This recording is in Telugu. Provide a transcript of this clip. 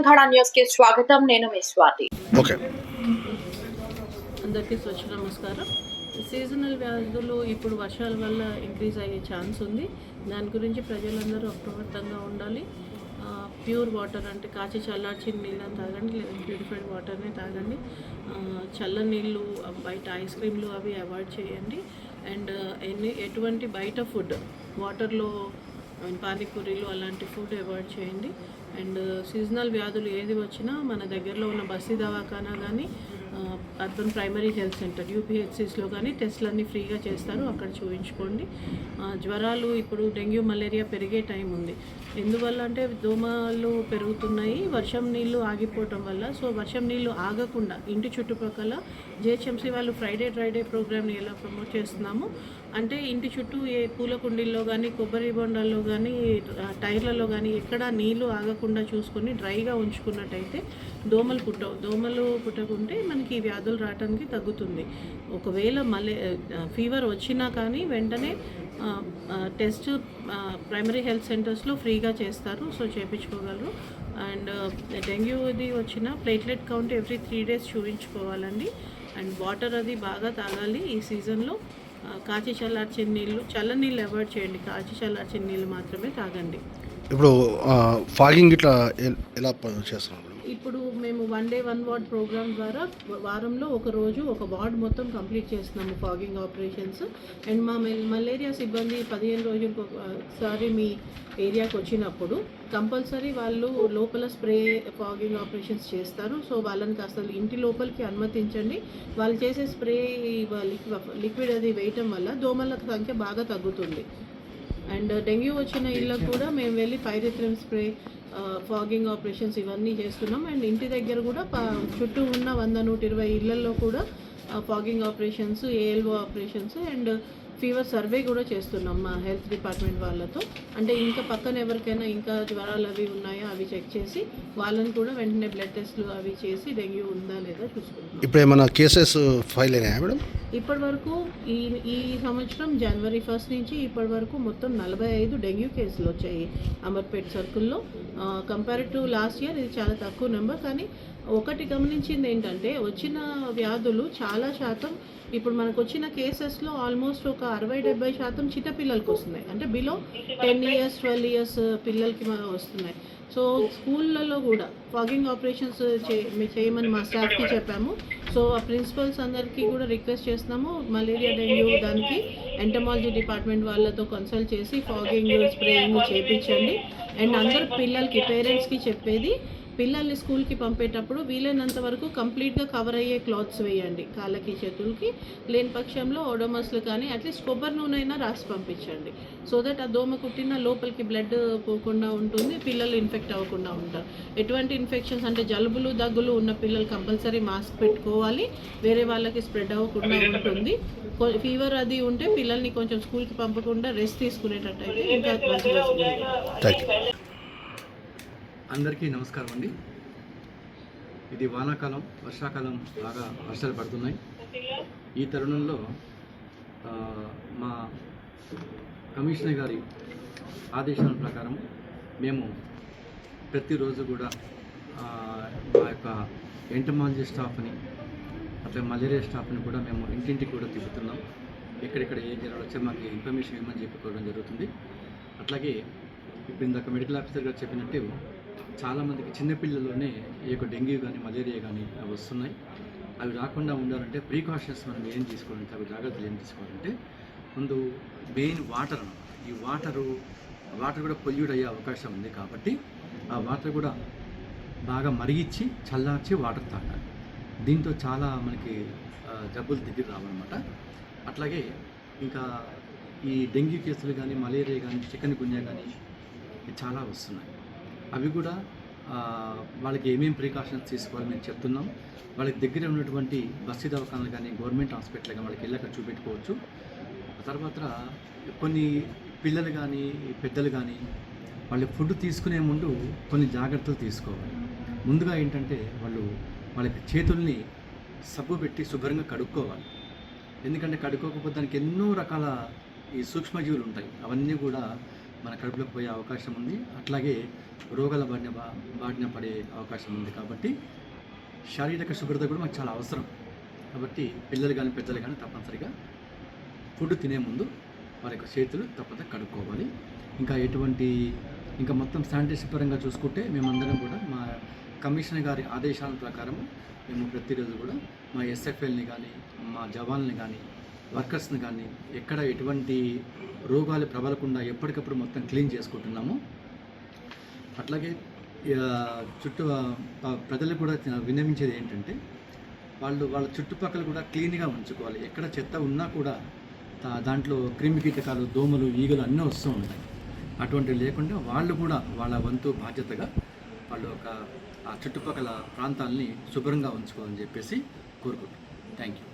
తెలంగాణ న్యూస్కి స్వాగతం. నేను మీ స్వాతి. ఓకే. అందరికీ స్వచ్ఛ నమస్కారం. సీజనల్ వ్యాధులు ఇప్పుడు వర్షాల వల్ల ఇంక్రీజ్ అయ్యే ఛాన్స్ ఉంది. దాని గురించి ప్రజలందరూ అప్రమత్తంగా ఉండాలి. ప్యూర్ వాటర్ అంటే కాచి చల్లార్చిన నీళ్ళని తాగండి లేదా ప్యూరిఫైడ్ వాటర్ని తాగండి. చల్ల నీళ్ళు బయట ఐస్ క్రీమ్లు అవి అవాయిడ్ చేయండి. అండ్ ఎన్ని ఎటువంటి బయట ఫుడ్ వాటర్లో పానీపూరీలు అలాంటి ఫుడ్ అవాయిడ్ చేయండి. అండ్ సీజనల్ వ్యాధులు ఏది వచ్చినా మన దగ్గరలో ఉన్న బస్తీ దవాఖానా కానీ అర్బన్ ప్రైమరీ హెల్త్ సెంటర్ యూపీహెచ్సిస్లో కానీ టెస్ట్లన్నీ ఫ్రీగా చేస్తారు. అక్కడ చూపించుకోండి జ్వరాలు ఇప్పుడు డెంగ్యూ మలేరియా పెరిగే టైం ఉంది. ఎందువల్ల అంటే దోమలు పెరుగుతున్నాయి వర్షం నీళ్ళు ఆగిపోవటం వల్ల. సో వర్షం నీళ్ళు ఆగకుండా ఇంటి చుట్టుపక్కల జిహెచ్ఎంసీ వాళ్ళు ఫ్రైడే డ్రైడే ప్రోగ్రామ్ని ఎలా ప్రమోట్ చేస్తున్నాము అంటే ఇంటి చుట్టూ ఏ పూల కుండీల్లో కానీ కొబ్బరి బొండాల్లో కానీ టైర్లలో కానీ ఎక్కడ నీళ్ళు ఆగకుండా చూసుకొని డ్రైగా ఉంచుకున్నట్టయితే దోమలు పుట్టవు. దోమలు పుట్టకుంటే మనకి ఈ వ్యాధులు రావడానికి తగ్గుతుంది. ఒకవేళ మలే ఫీవర్ వచ్చినా కానీ వెంటనే టెస్ట్ ప్రైమరీ హెల్త్ సెంటర్స్లో ఫ్రీగా చేస్తారు. సో చేయించుకోగలరు అండ్ డెంగ్యూ అది వచ్చిన platelet count every three days చూపించుకోవాలండి. And water అది బాగా తాగాలి ఈ సీజన్లో. కాచి చల్లార్చిన నీళ్ళు చల్ల నీళ్ళు అవాయిడ్ చేయండి. కాచి చల్లార్చిన నీళ్ళు మాత్రమే తాగండి. ఇప్పుడు ఫాగింగ్ ఇట్లా ఎలా చేస్తున్నారు? చేస్తున్నాం ఇప్పుడు మేము one day one ward programme ద్వారా వారంలో ఒక రోజు ఒక వార్డ్ మొత్తం కంప్లీట్ చేస్తున్నాము ఫాగింగ్ ఆపరేషన్స్ అండ్ మా మలేరియా సిబ్బంది పదిహేను రోజులకు ఒకసారి మీ ఏరియాకి వచ్చినప్పుడు కంపల్సరీ వాళ్ళు లోపల స్ప్రే ఫాగింగ్ ఆపరేషన్స్ చేస్తారు. సో వాళ్ళని కాస్త ఇంటి లోపలికి అనుమతించండి. వాళ్ళు చేసే స్ప్రే లిక్విడ్ అది వేయటం వల్ల దోమల సంఖ్య బాగా తగ్గుతుంది. అండ్ డెంగ్యూ వచ్చిన ఇళ్ళకు కూడా మేము వెళ్ళి పైరిథ్రిమ్ స్ప్రే ఫాగింగ్ ఆపరేషన్స్ ఇవన్నీ చేస్తున్నాం. అండ్ ఇంటి దగ్గర కూడా చుట్టూ ఉన్న వంద నూట ఇరవై ఇళ్ళలో కూడా fogging operations ALO operations and fever survey కూడా చేస్తున్నాం మా హెల్త్ డిపార్ట్మెంట్ వాళ్ళతో. అంటే ఇంకా పక్కన ఎవరికైనా ఇంకా జ్వరాలు అవి ఉన్నాయో అవి చెక్ చేసి వాళ్ళని కూడా వెంటనే బ్లడ్ టెస్ట్లు అవి చేసి డెంగ్యూ ఉందా లేదా చూసుకుంటున్నాం. ఇప్పుడు ఏమైనా కేసెస్ ఫైల్ అయినాయా మేడం? ఇప్పటి వరకు ఈ ఈ సంవత్సరం జనవరి ఫస్ట్ నుంచి ఇప్పటి వరకు మొత్తం నలభై ఐదు డెంగ్యూ కేసులు వచ్చాయి అమర్పేట్ సర్కిల్లో. కంపేర్ టు లాస్ట్ ఇయర్ ఇది చాలా తక్కువ నెంబర్ కానీ ఒకటి గమనించింది ఏంటంటే వచ్చిన వ్యాధులు చాలా శాతం ఇప్పుడు మనకు వచ్చిన కేసెస్లో ఆల్మోస్ట్ ఒక అరవై డెబ్బై శాతం చిన్న వస్తున్నాయి. అంటే below ten years twelve years పిల్లలకి వస్తున్నాయి. సో స్కూళ్ళలో కూడా ఫాగింగ్ ఆపరేషన్స్ చేయమని మా స్టాఫ్కి చెప్పాము. సో ఆ ప్రిన్సిపల్స్ అందరికీ కూడా రిక్వెస్ట్ చేస్తున్నాము. మలేరియా డెంగ్యూ దానికి ఎంటమాలజీ డిపార్ట్మెంట్ వాళ్ళతో కన్సల్ట్ చేసి ఫాగింగ్ స్ప్రేయింగ్ చేయించండి అండ్ అందరు పిల్లలకి పేరెంట్స్కి చెప్పేది పిల్లల్ని స్కూల్కి పంపేటప్పుడు వీలైనంత వరకు కంప్లీట్గా కవర్ అయ్యే క్లాత్స్ వేయండి. కాళ్ళకి చేతులకి లేని పక్షంలో ఓడోమస్లు కానీ అట్లీస్ట్ కొబ్బరి నూనె అయినా రాసి పంపించండి. సో దట్ ఆ దోమ కుట్టిన లోపలికి బ్లడ్ పోకుండా ఉంటుంది పిల్లలు ఇన్ఫెక్ట్ అవ్వకుండా ఉంటారు. ఎటువంటి ఇన్ఫెక్షన్స్ అంటే జలుబులు దగ్గులు ఉన్న పిల్లలు కంపల్సరీ మాస్క్ పెట్టుకోవాలి. వేరే వాళ్ళకి స్ప్రెడ్ అవ్వకుండా ఉంటుంది. ఫీవర్ అది ఉంటే పిల్లల్ని కొంచెం స్కూల్కి పంపకుండా రెస్ట్ తీసుకునేటట్టయితే ఇంకా మంచిగా ఉంటుంది. థ్యాంక్ యూ అందరికీ నమస్కారం అండి. ఇది వానాకాలం వర్షాకాలం బాగా వర్షాలు పడుతున్నాయి. ఈ తరుణంలో మా కమిషనర్ గారి ఆదేశాల ప్రకారం మేము ప్రతిరోజు కూడా మా యొక్క ఎంటమాలజీ స్టాఫ్ని అట్లా మలేరియా స్టాఫ్ని కూడా మేము ఇంటింటికి కూడా తిప్పుతున్నాం. ఎక్కడెక్కడ ఏ జ్వరాలు వచ్చే మాకు ఇన్ఫర్మేషన్ ఇవ్వమని చెప్పుకోవడం జరుగుతుంది. అట్లాగే ఇప్పుడు ఇందాక మెడికల్ ఆఫీసర్ గారు చెప్పినట్టు చాలామందికి చిన్నపిల్లల్లోనే ఈ యొక్క డెంగ్యూ కానీ మలేరియా కానీ వస్తున్నాయి. అవి రాకుండా ఉండాలంటే ప్రికాషన్స్ మనం ఏం తీసుకోవాలంటే అవి జాగ్రత్తలు ఏం తీసుకోవాలంటే ముందు మెయిన్ వాటర్ అనమాట ఈ వాటరు వాటర్ కూడా పొల్యూట్ అయ్యే అవకాశం ఉంది కాబట్టి ఆ వాటర్ కూడా బాగా మరిగించి చల్లార్చి వాటర్ తాగాలి. దీంతో చాలా మనకి జబ్బులు దిగి రావన్నమాట. అట్లాగే ఇంకా ఈ డెంగ్యూ కేసులు కానీ మలేరియా కానీ చికెన్ గున్యా కానీ చాలా వస్తున్నాయి. అవి కూడా వాళ్ళకి ఏమేమి ప్రికాషన్స్ తీసుకోవాలి మేము చెప్తున్నాం. వాళ్ళకి దగ్గర ఉన్నటువంటి బస్సు దవాఖానలు కానీ గవర్నమెంట్ హాస్పిటల్ కానీ వాళ్ళకి వెళ్ళాక చూపెట్టుకోవచ్చు. తర్వాత కొన్ని పిల్లలు కానీ పెద్దలు కానీ వాళ్ళు ఫుడ్ తీసుకునే ముందు కొన్ని జాగ్రత్తలు తీసుకోవాలి. ముందుగా ఏంటంటే వాళ్ళు వాళ్ళకి చేతుల్ని సబ్బు పెట్టి శుభ్రంగా కడుక్కోవాలి. ఎందుకంటే కడుక్కోకపోతే దానికి ఎన్నో రకాల ఈ సూక్ష్మజీవులు ఉంటాయి. అవన్నీ కూడా మన కడుపులోకి పోయే అవకాశం ఉంది. అట్లాగే రోగాల బారిన బా- బారిన పడే అవకాశం ఉంది కాబట్టి శారీరక శుభ్రత కూడా మనకు చాలా అవసరం. కాబట్టి పిల్లలు కానీ పెద్దలు కానీ తప్పనిసరిగా ఫుడ్ తినే ముందు వారి యొక్క చేతులు తప్పక కడుక్కోవాలి. ఇంకా ఎటువంటి ఇంకా మొత్తం శానిటేషన్ పరంగా చూసుకుంటే మేమందరం కూడా మా కమిషనర్ గారి ఆదేశాల ప్రకారం మేము ప్రతిరోజు కూడా మా ఎస్ఎఫ్ఎల్ని కానీ మా జవాన్లని కానీ వర్కర్స్ని కానీ ఎక్కడ ఎటువంటి రోగాలు ప్రబలకుండా ఎప్పటికప్పుడు మొత్తం క్లీన్ చేసుకుంటున్నాము. అట్లాగే చుట్టూ ప్రజలు కూడా విన్నవించేది ఏంటంటే వాళ్ళు వాళ్ళ చుట్టుపక్కల కూడా క్లీన్గా ఉంచుకోవాలి. ఎక్కడ చెత్త ఉన్నా కూడా దాంట్లో క్రిమి కీటకాలు దోమలు ఈగలు అన్నీ వస్తూ ఉంటాయి. అటువంటివి లేకుండా వాళ్ళు కూడా వాళ్ళ వంతు బాధ్యతగా వాళ్ళు ఒక ఆ చుట్టుపక్కల ప్రాంతాలని శుభ్రంగా ఉంచుకోవాలని చెప్పేసి కోరుకుంటున్నాం. Thank you